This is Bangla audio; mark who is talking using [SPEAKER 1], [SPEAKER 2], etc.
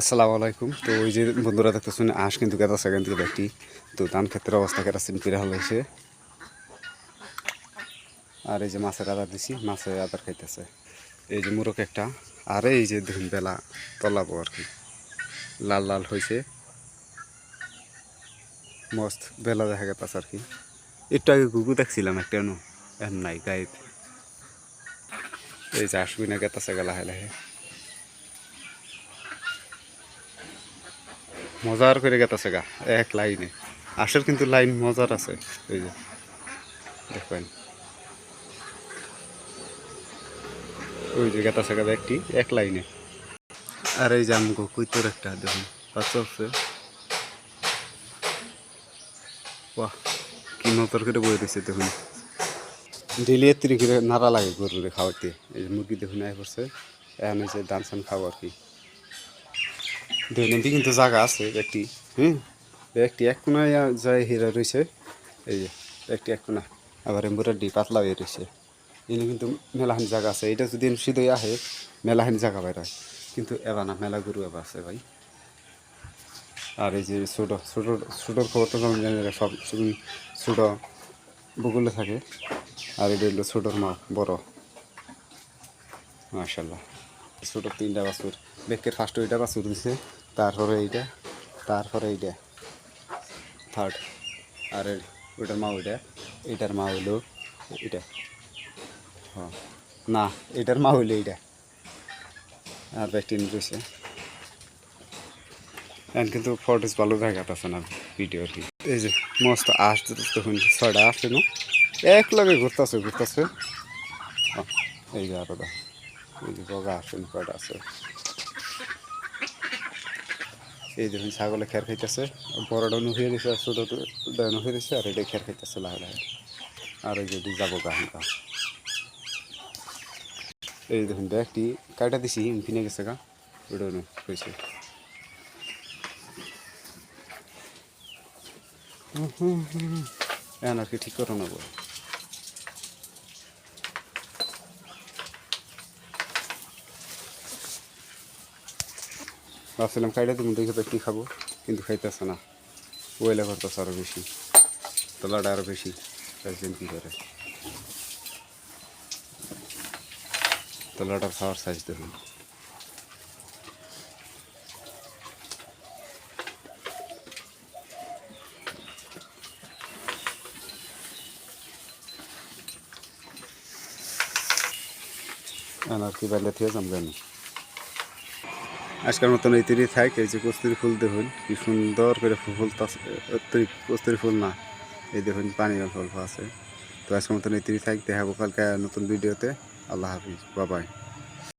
[SPEAKER 1] আসসালামু আলাইকুম। তো ওই যে বন্ধুরা দেখতেছেন, আঁশ কিন্তু গেতা সেকেন্ড থেকে একটি তো ধান ক্ষেত্রের অবস্থা কেটা সিন করে হলাইছে আর এই যে মাছের আদার দিছি মাছের আদার খাইতেছে। এই যে মুরক একটা, আর এই যে দেখুন বেলা তলাবো আর কি। লাল লাল হয়েছে। মস্ত বেলা দেখা গেছে আর কি। একটু আগে গুগু দেখছিলাম একটা নাই গাইড এই যে আসবি না গেতাছে গেলা লাহে। মজার করে গেতাছে গা, এক লাইনে। আশের কিন্তু লাইন মজার আছে, এই যে। দেখবেন। ওই যে গেতাছে গা একটি এক লাইনে। আর এই যে আমগো কুইতর একটা দেখুন আছে। বাহ, কি নতর করে বয়ে দিচ্ছে দেখুন। ডেলি এত্রি করে নাড়া লাগে গরুরে খাওয়াতে এই যে মুরগি দেখুন আয় করছে এখন যে দান সান খাব আর কি। দেখুন কিন্তু জায়গা আছে একটি হুম? একটি এক কোনায় যায় হিরা রয়েছে এই যে একটি এক কোনা আবার এম্বুরাডি পাতলা হয়ে রয়েছে। এনে কিন্তু মেলাহানি জায়গা আছে এটা যদি সিধই আহে মেলাহানি জায়গা বাইর হয়। কিন্তু এবার না মেলা গরু এবার আছে ভাই। আর এই যে ছোটো ছোটো ছোটোর খবর তো জানি না, সব ছোটো বগুলে থাকে আর এটা হলো ছোটোর মা বড়। মাশাল্লাহ ছোটো তিনটা বাছুর। বেকের ফার্স্ট ওইটা বাছুর দিছে, তারপরে এইটা তারপরে এইটা থার্ড আর ওইটার মা ওইটা এইটার মা হইল এটা হ্যাঁ না, এটার মা হইল এইটা, আর ব্যাকটিন রয়েছে। এখন কিন্তু ফটোজ ভালো দেখা আছে না ভিডিও আর কি। এই যে, মস্ত আস তখন ছয়টা আসছে না? এক লগে ঘুরতেছে। ঘুরতেছে এই যে আরও এই যে বগা আসেন কয়টা আছে? এই দেখুন ছাগলে খের খাইতেছে বড়টা নুহিয়ে দিছে আর নুহিয়ে দিছে আর এটা খের খাইতেছে লাহে লাহে। আর এই যদি যাব গাহানটা এই দেখুন ব্যাগটি কাটা দিছি কিনে গেছে গা ওটা নু হয়েছে। এখন আর কি ঠিক করে নেব। ভাবছিলাম খাইটা তুমি দেখে একটু খাব, কিন্তু খাইতেছে না। ওয়েলা করতেছে আরও বেশি, তলাটা আরও বেশি একদিন কী করে। তলাটার খাওয়ার সাইজ দেখুন। আর কি বাইলে থেকে জানি আজকের মতন এই তৈরি থাক, এই যে কস্তুরি ফুল দেখুন, কি সুন্দর করে ফুল কস্তুরি ফুল না, এই দেখুন পানি অল্প আছে। তো আজকের মতন এই তৈরি থাক দেখাবো কালকে নতুন ভিডিওতে। আল্লাহ হাফিজ বাবাই